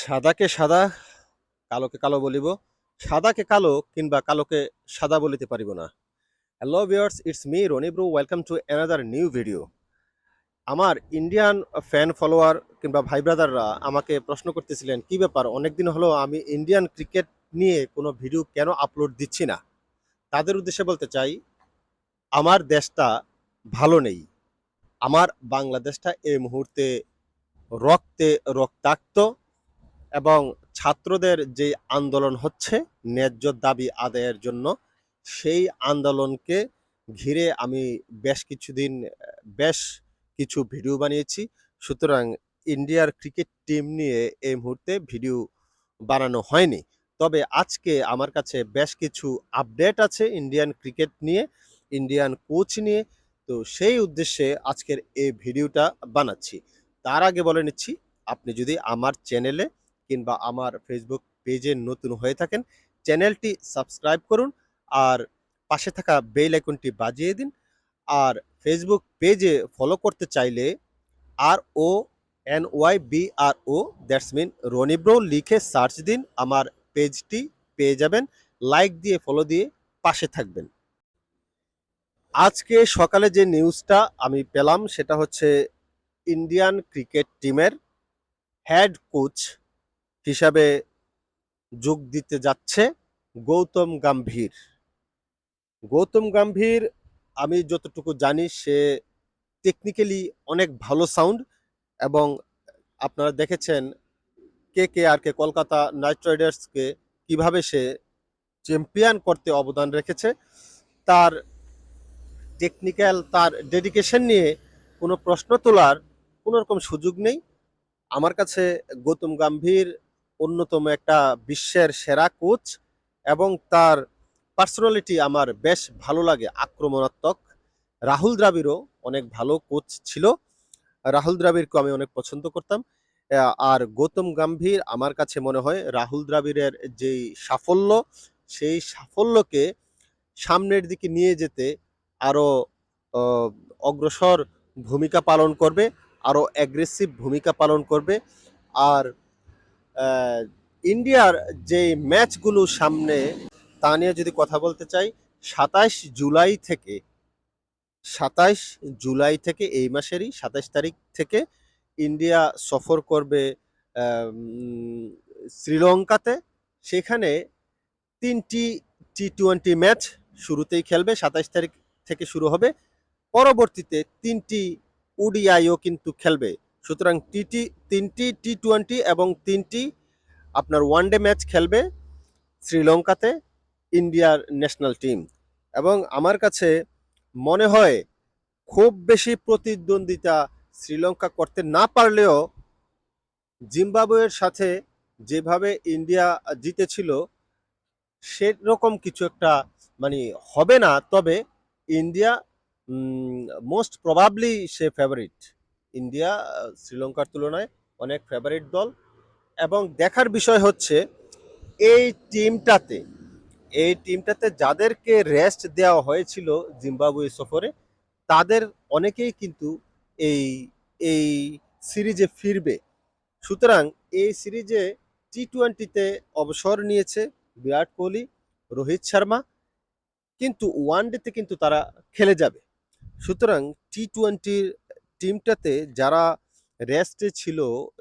সাদাকে সাদা, কালোকে কালো বলিব। সাদাকে কালো কিংবা কালোকে সাদা বলিতে পারিব না। Hello viewers it's me Rony bro welcome to another new video আমার ইন্ডিয়ান ফ্যান ফলোয়ার কিংবা ভাই ব্রাদাররা আমাকে প্রশ্ন করতেছিলেন, কি ব্যাপার? অনেকদিন হলো আমি ইন্ডিয়ান ক্রিকেট নিয়ে কোনো ভিডিও কেন আপলোড দিচ্ছি না? তাদের উদ্দেশ্যে বলতে চাই, আমার দেশটা ভালো নেই। আমার বাংলাদেশটা এই মুহূর্তে রক্তে রক্তাক্ত। এবং ছাত্রদের যে আন্দোলন হচ্ছে, ন্যায্য দাবি আদায়ের জন্য, সেই আন্দোলনকে ঘিরে আমি বেশ কিছুদিন, বেশ কিছু ভিডিও বানিয়েছি। সুতরাং ইন্ডিয়ার ক্রিকেট টিম নিয়ে এই মুহূর্তে ভিডিও বানানো হয়নি। তবে আজকে আমার কাছে বেশ কিছু আপডেট আছে ইন্ডিয়ান ক্রিকেট নিয়ে, ইন্ডিয়ান কোচ নিয়ে। তো সেই উদ্দেশ্যে আজকের এই ভিডিওটা বানাচ্ছি। তার আগে বলে নিচ্ছি, আপনি যদি আমার চ্যানেলে কিংবা আমার ফেসবুক পেজে নতুন হয়ে থাকেন, চ্যানেলটি সাবস্ক্রাইব করুন আর পাশে থাকা বেল আইকনটি বাজিয়ে দিন। আর ফেসবুক পেজে ফলো করতে চাইলে R O N Y B R O that's mean Ronybro লিখে সার্চ দিন, আমার পেজটি পেয়ে যাবেন। লাইক দিয়ে ফলো দিয়ে পাশে থাকবেন। আজকে সকালে যে নিউজটা আমি পেলাম, সেটা হচ্ছে ইন্ডিয়ান ক্রিকেট টিমের হেড কোচ হিসাবে যোগ দিতে যাচ্ছে গৌতম গাম্ভীর। গৌতম গাম্ভীর, আমি যতটুকু জানি, সে টেকনিক্যালি অনেক ভালো সাউন্ড এবং আপনারা দেখেছেন কে কে আর কে কলকাতা নাইট রাইডার্সকে কীভাবে সে চ্যাম্পিয়ন করতে অবদান রেখেছে, তার টেকনিক্যাল তার ডেডিকেশন নিয়ে কোনো প্রশ্ন তোলার কোনো রকম সুযোগ নেই। আমার কাছে গৌতম গম্ভীর অন্যতম একটা বিশ্বের সেরা কোচ এবং তার পার্সোনালিটি আমার বেশ ভালো লাগে, আক্রমণাত্মক। রাহুল দ্রাবিড়ও অনেক ভালো কোচ ছিল। রাহুল দ্রাবিড়কে আমি অনেক পছন্দ করতাম। আর গৌতম গাম্ভীর আমার কাছে মনে হয় রাহুল দ্রাবিড়ের যেই সাফল্য, সেই সাফল্যকে সামনের দিকে নিয়ে যেতে আরও অগ্রসর ভূমিকা পালন করবে আরও অ্যাগ্রেসিভ ভূমিকা পালন করবে। আর ইন্ডিয়ার যে ম্যাচগুলো সামনে, তা নিয়ে যদি কথা বলতে চাই, সাতাইশ জুলাই থেকে, সাতাইশ জুলাই থেকে এই মাসেরই সাতাইশ তারিখ থেকে ইন্ডিয়া সফর করবে শ্রীলঙ্কাতে। সেখানে তিনটি টি টোয়েন্টি ম্যাচ শুরুতেই খেলবে, সাতাইশ তারিখ থেকে শুরু হবে। পরবর্তীতে তিনটি ওডিআইও কিন্তু খেলবে। সুতরাং টিটি তিনটি টি টোয়েন্টি এবং তিনটি আপনার ওয়ানডে ম্যাচ খেলবে শ্রীলঙ্কাতে ইন্ডিয়ার ন্যাশনাল টিম এবং আমার কাছে মনে হয় খুব বেশি প্রতিদ্বন্দ্বিতা শ্রীলঙ্কা করতে না পারলেও জিম্বাবুয়ের সাথে যেভাবে ইন্ডিয়া জিতেছিল, সেরকম কিছু একটা মানে হবে না। তবে ইন্ডিয়া মোস্ট প্রবাবলি সে ফেভারিট ইন্ডিয়া শ্রীলঙ্কার তুলনায় অনেক ফেভারিট দল। এবং দেখার বিষয় হচ্ছে, এই টিমটাতে এই টিমটাতে যাদেরকে রেস্ট দেওয়া হয়েছিল জিম্বাবুয়ে সফরে, তাদের অনেকেই কিন্তু এই এই সিরিজে ফিরবে। সুতরাং এই সিরিজে টি টোয়েন্টিতে অবসর নিয়েছে বিরাট কোহলি, রোহিত শর্মা, কিন্তু ওয়ানডেতে কিন্তু তারা খেলে যাবে। সুতরাং টি টোয়েন্টির টিমটাতে যারা রেস্টে ছিল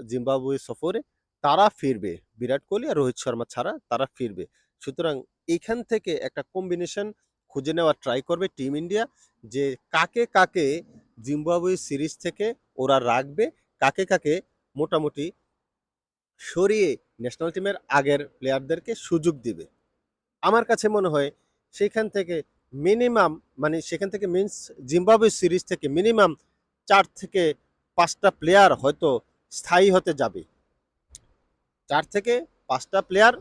জিম্বাবুয়ে সফরে, তারা ফিরবে। বিরাট কোহলি আর রোহিত শর্মা ছাড়া তারা ফিরবে। সুতরাং এখান থেকে একটা কম্বিনেশন খুঁজে নেওয়ার ট্রাই করবে টিম ইন্ডিয়া যে কাকে কাকে জিম্বাবুয়ে সিরিজ থেকে ওরা রাখবে, কাকে কাকে মোটামুটি সরিয়ে ন্যাশনাল টিমের আগের প্লেয়ারদেরকে সুযোগ দিবে। আমার কাছে মনে হয় সেখান থেকে মিনিমাম মানে সেখান থেকে মিনস জিম্বাবুয়ে সিরিজ থেকে মিনিমাম চার থেকে পাঁচটা প্লেয়ার হয়তো স্থায়ী হতে যাবে। চার থেকে পাঁচটা প্লেয়ার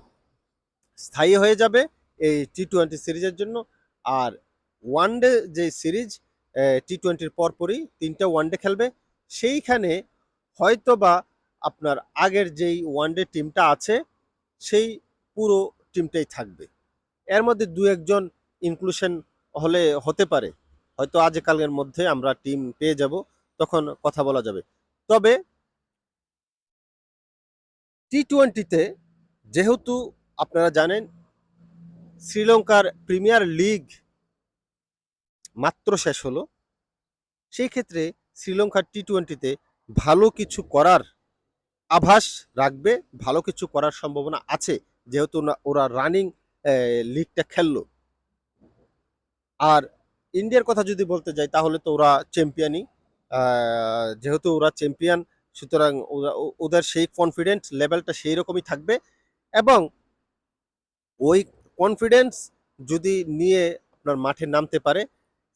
স্থায়ী হয়ে যাবে এই টি টোয়েন্টি সিরিজের জন্য। আর ওয়ানডে যে সিরিজ টি টোয়েন্টির পরপরই তিনটা ওয়ানডে খেলবে। সেইখানে হয়তো বা আপনার আগের যেই ওয়ানডে টিমটা আছে, সেই পুরো টিমটাই থাকবে। এর মধ্যে দু একজন ইনক্লুশন হলে হতে পারে। হয়তো আজকালের মধ্যে আমরা টিম পেয়ে যাব। তখন কথা বলা যাবে। তবে টি টোয়েন্টিতে যেহেতু আপনারা জানেন শ্রীলঙ্কার প্রিমিয়ার লিগ মাত্র শেষ হলো, সেই ক্ষেত্রে শ্রীলঙ্কার টি টোয়েন্টিতে ভালো কিছু করার আভাস রাখবে, ভালো কিছু করার সম্ভাবনা আছে, যেহেতু ওরা রানিং লিগটা খেললো। আর ইন্ডিয়ার কথা যদি বলতে যাই, তাহলে তো ওরা চ্যাম্পিয়নই যেহেতু ওরা চ্যাম্পিয়ন সুতরাং ওদের সেই কনফিডেন্স লেভেলটা সেই রকমই থাকবে। এবং ওই কনফিডেন্স যদি নিয়ে আপনার মাঠে নামতে পারে,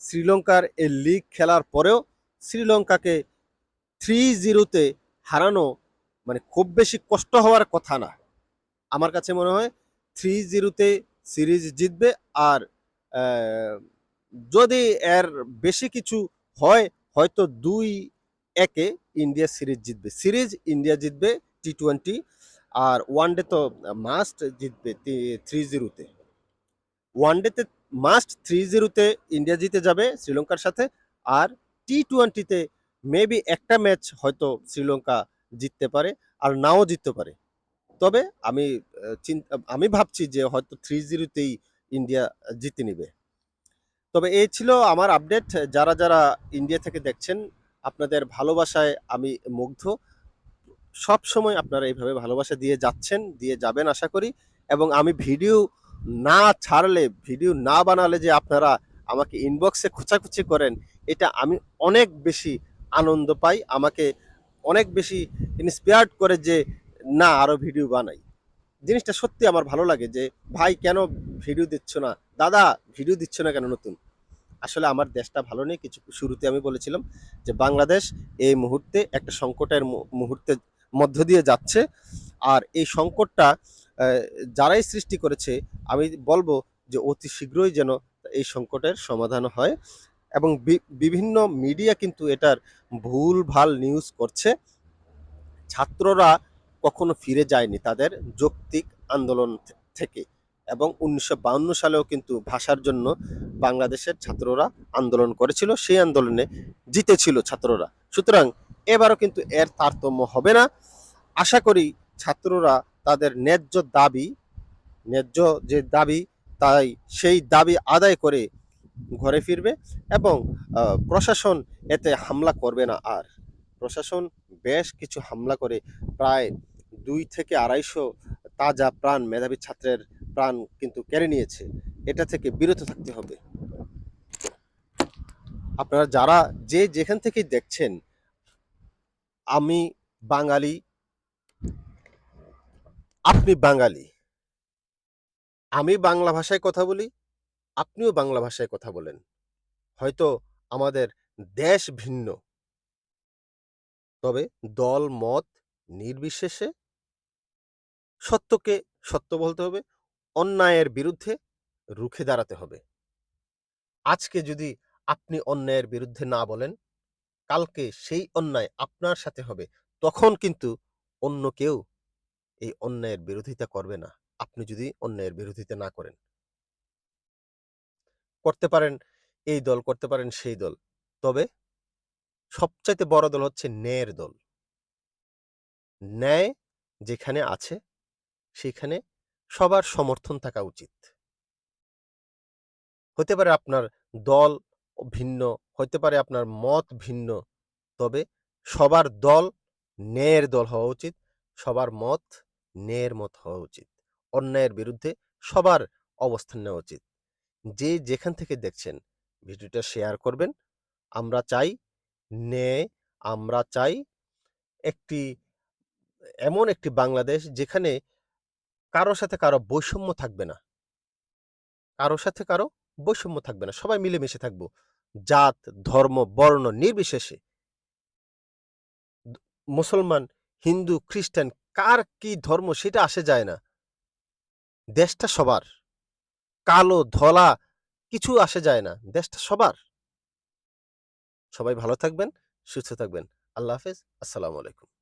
শ্রীলঙ্কার এই লিগ খেলার পরেও শ্রীলঙ্কাকে থ্রি জিরোতে হারানো মানে খুব বেশি কষ্ট হওয়ার কথা না। আমার কাছে মনে হয় থ্রি জিরোতে সিরিজ জিতবে আর যদি এর বেশি কিছু হয় হয়তো দুই একে ইন্ডিয়া সিরিজ জিতবে। সিরিজ ইন্ডিয়া জিতবে টি টোয়েন্টি আর ওয়ান ডে তো মাস্ট জিতবে থ্রি জিরোতে ওয়ান ডেতে মাস্ট থ্রি জিরোতে ইন্ডিয়া জিতে যাবে শ্রীলঙ্কার সাথে আর টি টোয়েন্টিতে মেবি একটা ম্যাচ হয়তো শ্রীলঙ্কা জিততে পারে আর নাও জিততে পারে। তবে আমি চিন্তা আমি ভাবছি যে হয়তো থ্রি জিরোতেই ইন্ডিয়া জিতে নিবে। তবে এই ছিল আমার আপডেট যারা যারা ইন্ডিয়া থেকে দেখছেন, আপনাদের ভালোবাসায় আমি মুগ্ধ। সব সময় আপনারা এইভাবে ভালোবাসা দিয়ে যাচ্ছেন, দিয়ে যাবেন আশা করি। এবং আমি ভিডিও না ছাড়লে, ভিডিও না বানালে যে আপনারা আমাকে ইনবক্সে খোঁচাখুচি করেন, এটা আমি অনেক বেশি আনন্দ পাই। আমাকে অনেক বেশি ইন্সপায়ার্ড করে যে, না আরও ভিডিও বানাই। জিনিসটা সত্যি আমার ভালো লাগে যে, ভাই, কেন ভিডিও দিচ্ছ না? দাদা ভিডিও দিচ্ছ না কেন নতুন? আসলে আমার দেশটা ভালো নেই। কিছু শুরুতে আমি বলেছিলাম যে, বাংলাদেশ এই মুহূর্তে একটা সংকটের মুহূর্তে মধ্য দিয়ে যাচ্ছে। আর এই সংকটটা যারাই সৃষ্টি করেছে, আমি বলব যে, অতি শীঘ্রই যেন এই সংকটের সমাধান হয়। এবং বিভিন্ন মিডিয়া কিন্তু এটার ভুল, ভালো নিউজ করছে। ছাত্ররা কখনো ফিরে যায়নি তাদের যৌক্তিক আন্দোলন থেকে। এবং উনিশশো সালেও কিন্তু ভাষার জন্য বাংলাদেশের ছাত্ররা আন্দোলন করেছিল, সেই আন্দোলনে জিতেছিল ছাত্ররা। সুতরাং এবারও কিন্তু এর তারতম্য হবে না। আশা করি ছাত্ররা তাদের ন্যায্য দাবি, ন্যায্য যে দাবি, তাই সেই দাবি আদায় করে ঘরে ফিরবে এবং প্রশাসন এতে হামলা করবে না। আর প্রশাসন বেশ কিছু হামলা করে প্রায় দুই থেকে আড়াইশো তাজা প্রাণ মেধাবী ছাত্রের প্রাণ কিন্তু কেড়ে নিয়েছে। এটা থেকে বিরত থাকতে হবে। আপনারা যারা যে যেখান থেকেই দেখছেন, আমি বাঙালি, আপনি বাঙালি, আমি বাংলা ভাষায় কথা বলি, আপনিও বাংলা ভাষায় কথা বলেন। হয়তো আমাদের দেশ ভিন্ন। তবে দল, মত, নির্বিশেষে সত্যকে সত্য বলতে হবে, অন্যায়ের বিরুদ্ধে রুখে দাঁড়াতে হবে। আজকে যদি আপনি অন্যায়ের বিরুদ্ধে না বলেন, কালকে সেই অন্যায় আপনার সাথে হবে, তখন কিন্তু অন্য কেউ এই অন্যায়ের বিরোধিতা করবে না। আপনি যদি অন্যায়ের বিরোধিতা না করেন। করতে পারেন, এই দল করতে পারেন, সেই দল। তবে সবচাইতে বড় দল হচ্ছে ন্যায়ের দল। ন্যায় যেখানে আছে সেখানে সবার সমর্থন থাকা উচিত। হতে পারে আপনার দল ভিন্ন, হতে পারে আপনার মত ভিন্ন, তবে সবার দল ন্যায়ের দল হওয়া উচিত, সবার মত ন্যায়ের মত হওয়া উচিত, অন্যায়ের বিরুদ্ধে সবার অবস্থান নেওয়া উচিত। যে যেখান থেকে দেখছেন ভিডিওটা শেয়ার করবেন, আমরা চাই ন্যায়, আমরা চাই একটি, এমন একটি বাংলাদেশ যেখানে কারও সাথে কারও বৈষম্য থাকবে না। কারও সাথে কারও বৈষম্য থাকবে না। সবাই মিলেমিশে থাকব। জাত, ধর্ম, বর্ণ নির্বিশেষে। মুসলমান, হিন্দু, খ্রিস্টান, কার কি ধর্ম সেটা আসে যায় না। দেশটা সবার। কালো, ধলা কিছু আসে যায় না। দেশটা সবার। সবাই ভালো থাকবেন, সুস্থ থাকবেন। আল্লাহ হাফেজ। আসসালামু আলাইকুম।